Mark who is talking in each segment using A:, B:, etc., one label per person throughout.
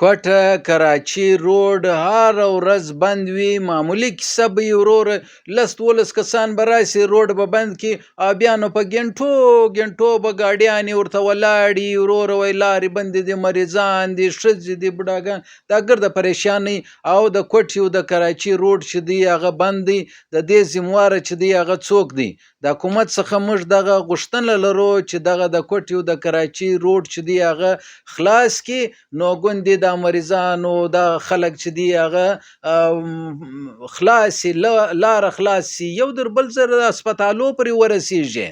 A: کوټه کراچۍ روډ هره ورځ بند وي معمولي کیسه به وي وروره لس دولس کسان به راسي روډ به بند کړي او بیا نو په ګنټو ګنټو به ګاډیانې ورته ولاړې وروره وایي لارې بندې دي مریضان دي ښځې دي بوډاګان. دا ګرده پریشانۍ او د کوټې د کراچۍ روډ چې دی هغه بند دی. د دې ذمواره چې دی هغه څوک دی. د حکومت څخه موږ دغه غوښتنه لرو چې دغه د کوټې د کراچۍ روډ چې دی هغه خلاص کړي نو ګوندې د مریضانو د خلک چې دی هغه خلاص لاره خلاص سي یو در بل زر هسپتالو پورې ورسیږي.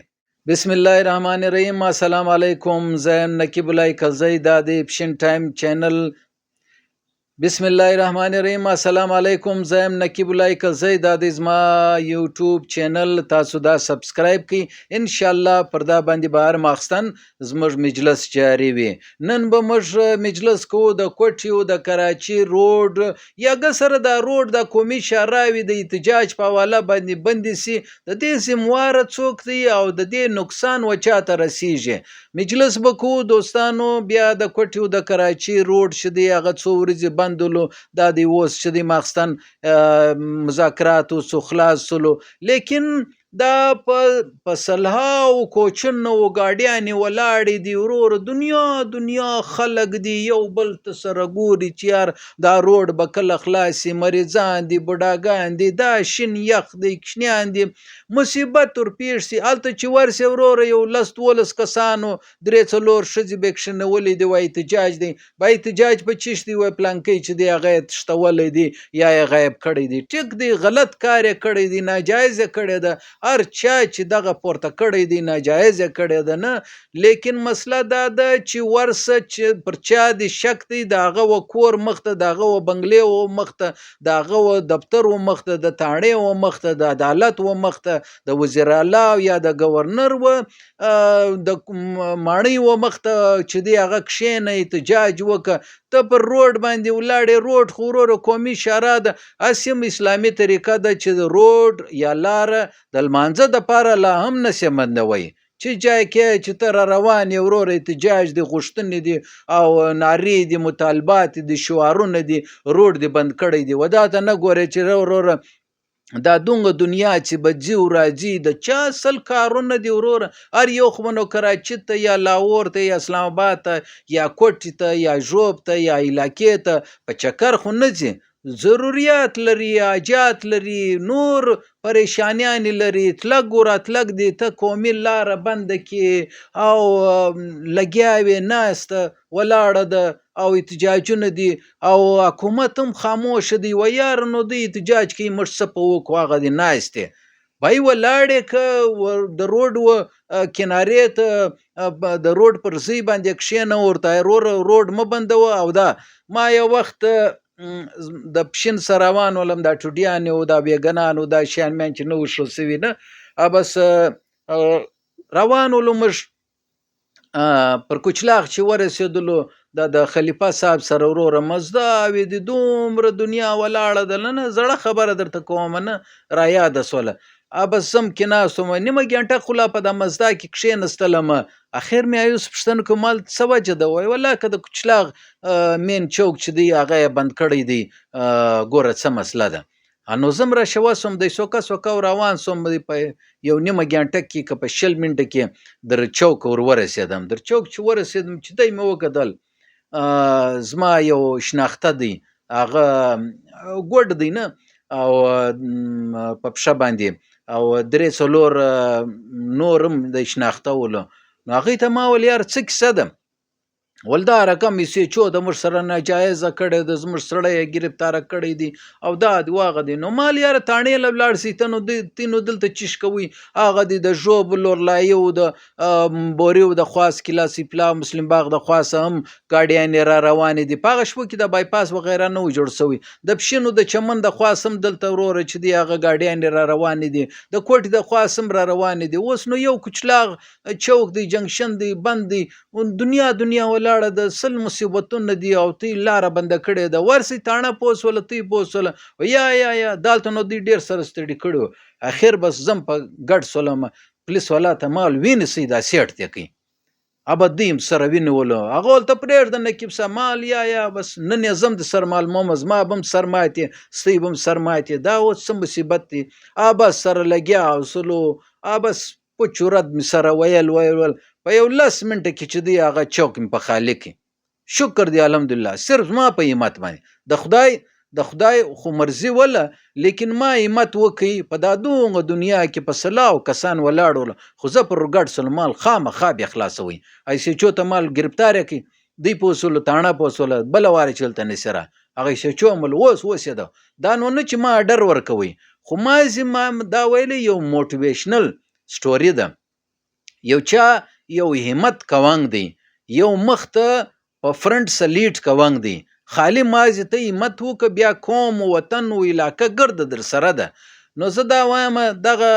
A: بسم الله الرحمن الرحیم السلام علیکم زم نقیب الله کزی دا د پشن ټایم چینل بسم الله الرحمن الرحیم السلام علیکم زم نقیب الله کزی دا د زما یوټیوب چینل تاسو دا سبسکرایب کړئ ان شاء الله پردا باندې بهر ماخستان زموږ مجلس جاری وي نن به موږ مجلس کو د کوټي او د کراچي روډ یا سره د روډ د قومي شاراوي د احتجاج په حواله باندې بندي سي د دې سیموار څوک دی او د دې نقصان وچاته رسیږي مجلس بکو دوستانو بیا د کوټي او د کراچي روډ شدي هغه څو ورځې بندولو دا دی اوس چې د ماخستن مذاکرات او خلاص سلو لیکن دا په سلهاو کوچنو ګاډیانې ولاړې دي ورور دنیا دنیا خلق دی یو بل ته سره ګوري چې یار دا روډ به کله خلاصي مریضان دي بډاګان دي دا شین یخ دی کشنیان دي. مصیبت ور پیښ سي الته چې ورسې ورور یو لس ولس کسانو درې څلور شذ بکشنولې دی وای احتجاج دی. با احتجاج په چش دی؟ وای پلانکی چې دی هغه تشتولې دی یا غیب کړی دی ټیک دی غلط کار کړی دی ناجایز کړی دی هر چا چې دغه پورته کړی دی ناجایز کړی ده نه لیکن مسله دا ده چې ورسه چې پر چا دی شک دی داغه و کور مخته داغه و بنگلې و مخته داغه و دفتر و مخته د تاړې و مخته د عدالت و مخته د وزیر اعلی یا د گورنر و د ماڼۍ و مخته چې دی هغه کښینه احتجاج وکړه ته پر روډ باندې ولاړې روډ خو ورو قومي اشاره ده اسیم اسلامي طریقه ده چې روډ یا لار د لمانځه د پاره لا هم نشه مندوي چې جای کې چې تر روان یو ورور احتجاج دی غشتنې دي او ناری دي مطالبات دي شعارونه دي روډ دی بند کړی دی ودا ته نه ګوري چې ورور دا دونګه دنیا چې ځي او راځي د چا سل کارونه دی ورور هر یو خو نو کراچي ته یا لاهور ته یا اسلام آباد ته یا کوټي ته یا ژوب ته یا علاقې ته په چکر خو نه ځي ضروریات لري حاجات لري نور پریشانیان لري. تلګ ګور تلګ دي ته قومي لار بند کی او لګیاوي ناست ولاړه ده او احتجاجونه دي. او حکومت هم خاموش دی. و یار نو دی احتجاج کوي مش څه په وکواغه دي ناشته بای ولاړې ک د روډ و کنارې ته د روډ پر سی باندې کښینه ورته روډ م بندو او دا ما یو وخت د پښین سروان ولم دا ټوډیان او دا بیګنانو دا شیان مې چې نو شو سوي نه. ابس روان ولمش پر کوچلاغ چې ورسېدلو دا د خلیفہ صاحب سره وروره مزدا وې د دومره دنیا ولاړه ده نه زړه خبره درته کوم نه را یاد سوله. ابه سم کې ناستم نیمه ګنټه خو لا په د مزدا کې کښېنستلم اخر مې ایوس پښتنه کومال څه وجه ده؟ وای ولا که د کوچلاغ مین چوک چې دی هغه بند کړی دی ګوره څه مسله ده. انو زم را شوا سوم د سوکا سوکا روان سوم په یو نیمه ګنټه کې که په شل منټه کې در چوک ور ورسېدم. در چوک چې ورسېدم چې دای مې وکدل زما یو شناخته دی هغه ګوډ دی نه او په پښه باندې او درې څلور نورم د شناخته ولو نو هغه ته ما ول یار څه ده ولدا رقم یې چو د مر سره ناجایز کړي د زمر سره گرفتار کړي دي او دا دی واغه دي نو مال یار تانې لړ سي تنو د تینو دلته چش کوي هغه دي د جوب لور لایو د بوريو د خاص کلاسی پلا مسلم باغ د خاص هم گاډیان را روان دي پاغه شپو کې د بایپاس وغیرہ نو جوړ سوی۔ د پښینو د چمن د خاصم دلته ورور چې دی هغه گاډیان را روان دي د کوټ د خاصم را روان دي اوس نو یو کوچلاغ چوک دی جنکشن دی بند دی۔ دنیا دنیا ولا ولاړه د سل مصیبتونه دي او تی لار بند کړي د ورسي تانه پوسول تی پوسول یا یا یا دالته نو دی ډیر سره ستړي کړو. اخر بس زم په ګډ سولم پولیس والا ته مال وین سي دا سیټ دی کی ابدیم سره وینولو. هغه ولته پرېږده نقیب صاحب مال یا یا بس نن زم د سرمال مومز ما بم سرماتې ستی بم سرماتې دا اوس څه مصیبت دی؟ ابس سره لګیا اوسلو ابس په چورت می سره ویل ویل په یو لس منټه کې چې دی هغه چوک په خالق شکر دی الحمدلله. صرف ما په همت باندې. د خدای د خدای خو مرزي ولا لیکن ما همت وکي په دا دوغه دنیا کې په سلاو کسان ولاړول. خو زه پر ګډ سلمال خامخا به خلاصوي ای سی چوته مال گرفتار کی دی په وسول تاڼه په وسول بل واره چلته نسره هغه سی چو مل وس وس دا دا نو نه چې ما ډر ورکوي. خو ما زی ما دا ویل یو موټیویشنل سټوري ده. یو چا یو همت کوانګ دی یو مخته په فرنٹ سلیټ کوانګ دی. خالی مازی ته همت وکړه بیا کوم وطن او علاقه ګرد در سره ده. نو زه دا وایم دغه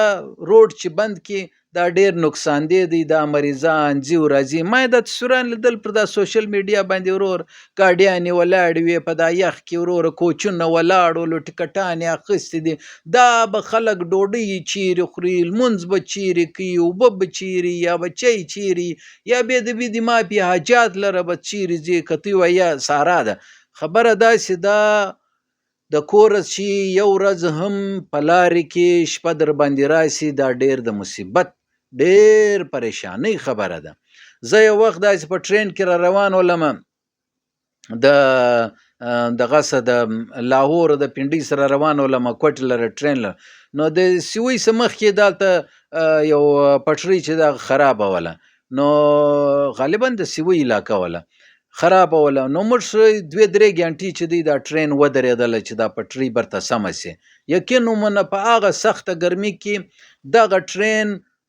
A: روډ چې بند کی دا ډیر نقصان دی دی دا مریضان ځي راځي. ما د تصویران لیدل پر دا سوشل میډیا باندې ورور ګاډیانې ولاړ وي په دا یخ کې ورور کوچونه ولاړ ول ټکټان اخستې دي. دا به خلک ډوډۍ چیرې خوري لمونځ به چیرې کوي اوبه به چیرې یا بچی چیرې یا به د بي د ما په حاجات لره به چیرې ځي کتی ویا سارا ده. خبره داسې ده د کور چې یو ورځ هم په لارې کې شپه در باندې راسي دا ډیر د مصیبت ډیر پریشانی خبره ده. زه یو وخت داسې په ټرین کې را روان ولم د دغه سه د لاهور د پنډي سره روان ولم کوټ لره ټرین لره. نو د سوي سمخ کې دالته یو پټري چې دا خراب وله. نو غالبا د سوي علاقه وله. خرابه وله. نو موږ دوه درې غنټې چې دی دا ټرین ودرېدل چې دا پټري برته سم سي یقین ومنه په هغه سخته ګرمي کې دغه ټرین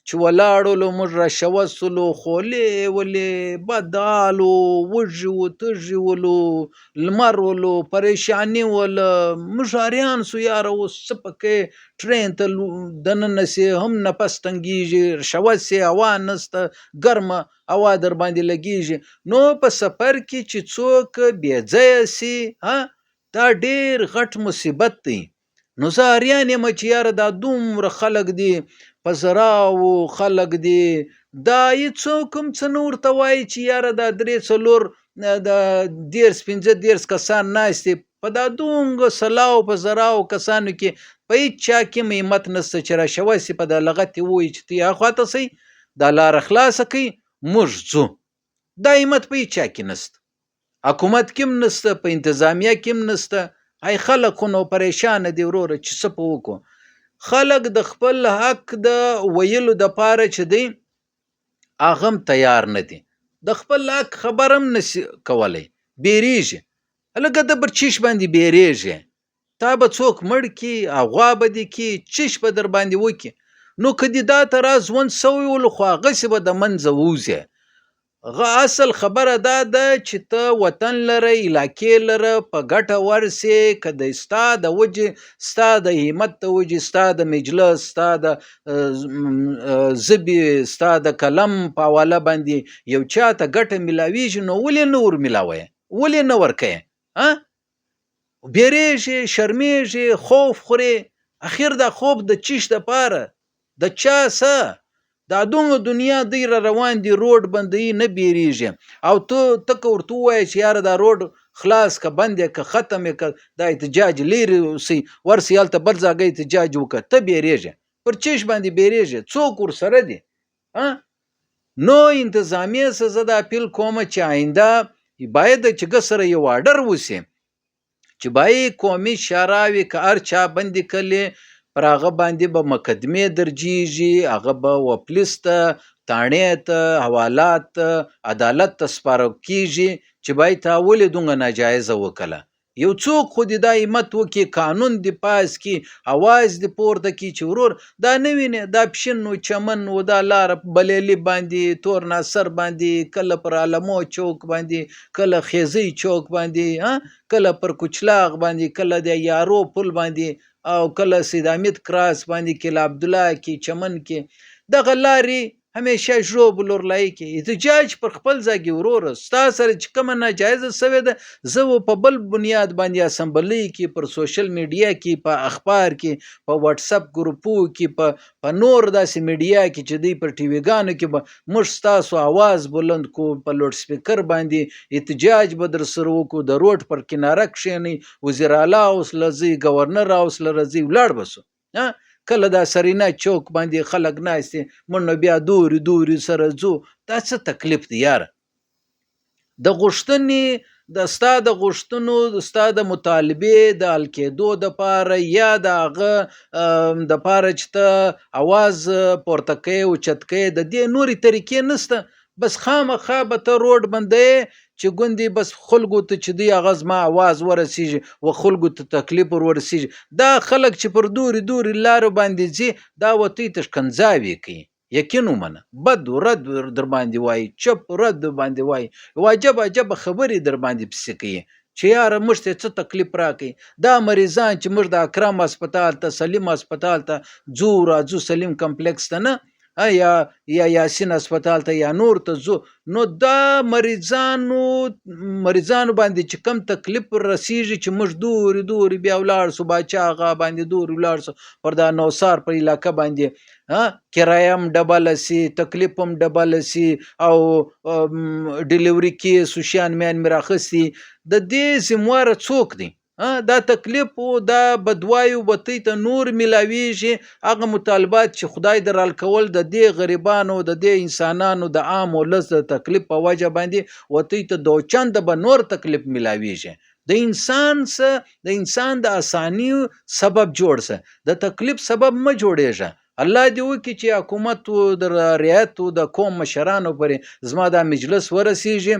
A: چې ولاړو موږ را شوسلو خولې ولې بدالو وژو تژولو لمر ولو پریشانی ول مشاریان سو یار اوس پکې؟ ټرین ته دنن سي هم نفس تنګيږي شوسه هوا نسته ګرمه هوا در باندې لګيږي نو په سفر کې چې څوک بیا ځای سي ها دا ډیر غټ مصیبت دی. نو زاریان یم چې یار دا دومره خلق دي په زراو خلق دي. دا یې څوک هم څه نور ته وایي چې یاره دا درې څلور د دیرس پنځه دیرس کسان ناستې په دا دونګ سلاو په زراو کسانو کې په هیڅ چا کې همت نسته چې را شوی سي په د لغتې وایي چې ته یا خواته سي دا لار خلاصه کوي موږ ځو. دا همت په هیڅ چا کې نسته حکومت کې نسته په انتظامیه کې نسته ای خلک خو نو پریشان دي وروره چې څه په وکړو خلک د خپل حق د ویلو د پاره چې دی اغم تیار نه دي د خپل حق خبرم نشي کولای بیریږي. لکه د برچیش باندې بیریږي. تا به څوک مړ کی اغوا به دي کی چش به در باندې وکي. نو کدی دا تر از ون سوی ول خو غسی به د منځ ووزه غه اصل خبره دا ده چې ته وطن لره علاقې لره په ګټه ورسې کده ستا د وجه ستا د همت د وجه ستا د مجلس ستا د زبي ستا د کلم په حواله باندې یو چاته ګټه ملاویږي نو ولې نور ملاوي ولې نه ورکې ها؟ بیریږي شرمېږي خوف خوري اخر د خوب د چیش د پاره د چا سره دا دومره دنیا دی را روان دی روډ بندي نه بیریږي. او ته تک ورته وای چې یار دا روډ خلاص ک بند ک ختم ک دا احتجاج لري سي ورسیال ته بل ځای احتجاج وک ته بیریږي پر چش باندې بیریږي څوک ور سره دي ها؟ نو انتظامیه سزا د اپیل کوم چې آینده باید چې سره یو آرډر وسی چې بای قومي شاراوي که هر چا بندي کړي پر هغه باندې به مقدمه درجیږي هغه به وپلیس ته تاڼې ته حوالات عدالت ته سپارو کیږي چې بای تا ولې دغه ناجایز وکړه یو څوک خو د دایمت وکي قانون دی پاس کی اواز دی پورته کی چې ورور دا نه ویني دا پښین نو چمن و دا لار بلېلی باندې تور ناصر باندې کله پر علمو چوک باندې کله خیزی چوک باندې کله پر کوچلاغ باندې کله د یارو پل باندې او کله سید امید کراس باندې کې عبد الله کې چمن کې. دغه لارې همیشه ژو بلور لای کې احتجاج پر خپل ځای ورور ستا سره چې کوم ناجایز سوي ده زه په بل بنیاد باندې اسمبلی کې پر سوشل میډیا کې په اخبار کې په واتس اپ ګروپو کې په په نور داسې میډیا کې چې دی پر ټي ویګانو کې به موږ ستاسو आवाज بلند کو په لوډ سپیکر باندې احتجاج به در سره وکړو د روډ پر کناره کښینی وزیر اعلی اوس لزی گورنر اوس لرزی ولاړ بسو ها کله دا سرینا چوک باندې خلک ناستي مونږ بیا دوري دوري سره ځو دا څه تکلیف دی یار د غشتنې د ستا د غشتنو د ستا د مطالبه د الکیدو د پاره یا د هغه د پاره چې ته आवाज پورته کوي او چتکې د دې نوري طریقې نسته بس خامخا به ته روډ بندې چې ګوندې بس خلکو ته چې دی هغه زما اواز ورسیږي و خلکو ته تکلیف ورسیږي. دا خلک چې پر دوري دوري لارو باندې ځي دا وتی ته ښکنځاوي کوي. یقین ومنه. بد رد در باندې وای چپ رد باندې وای واجب واجب خبرې در باندې پسې کوي. چې یاره موږ ته څه تکلیف راکې دا مریضان چې موږ د اکرام هسپتال ته سلیم هسپتال ته ځو راځو سلیم کمپلیکس ته نه یا یا یاسین هسپتال ته یا نور ته زو نو دا مریضانو مریضانو باندې چې کم تکلیف رسیږي چې موږ دوري دوري بیا ولاړ سو باچا غا باندې دوري ولاړ سو پر دا نوسار پر علاقہ باندې ها کرایم ډبل سی تکلیف هم ډبل سی او ډیلیوري کې سوشیان میان مراخسي د دې زموار څوک دی دا تکلیف او دا بدوایو بتی ته نور ملاویږي هغه مطالبات چې خدای درال کول د دې غریبانو د دې انسانانو د عام ولس د تکلیف په وجه باندې وتی ته دوچند به نور تکلیف ملاویږي د انسان سره د انسان د اسانی سبب جوړ سه د تکلیف سبب ما جوړیږي الله دې وکړي چې حکومت د ریاست د قوم مشرانو پرې زما د مجلس ورسیږي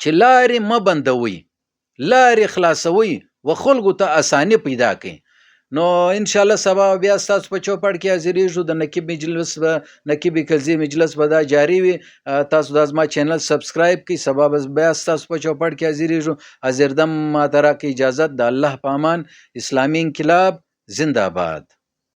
A: چې لارې ما بندوي لارې خلاصوي و خلکو ته اساني پیدا کوي نو ان شاء الله سبا بیا تاسو په چوپړ کې حاضرېږو. د نقیب مجلس به نقیب کلزی مجلس به دا جاری وي. تاسو د ما چینل سبسکرایب کړئ. سبا بیا تاسو په چوپړ کې حاضرېږو. حاضر دم ما ترا کې اجازه د الله پامان اسلامي انقلاب زنده باد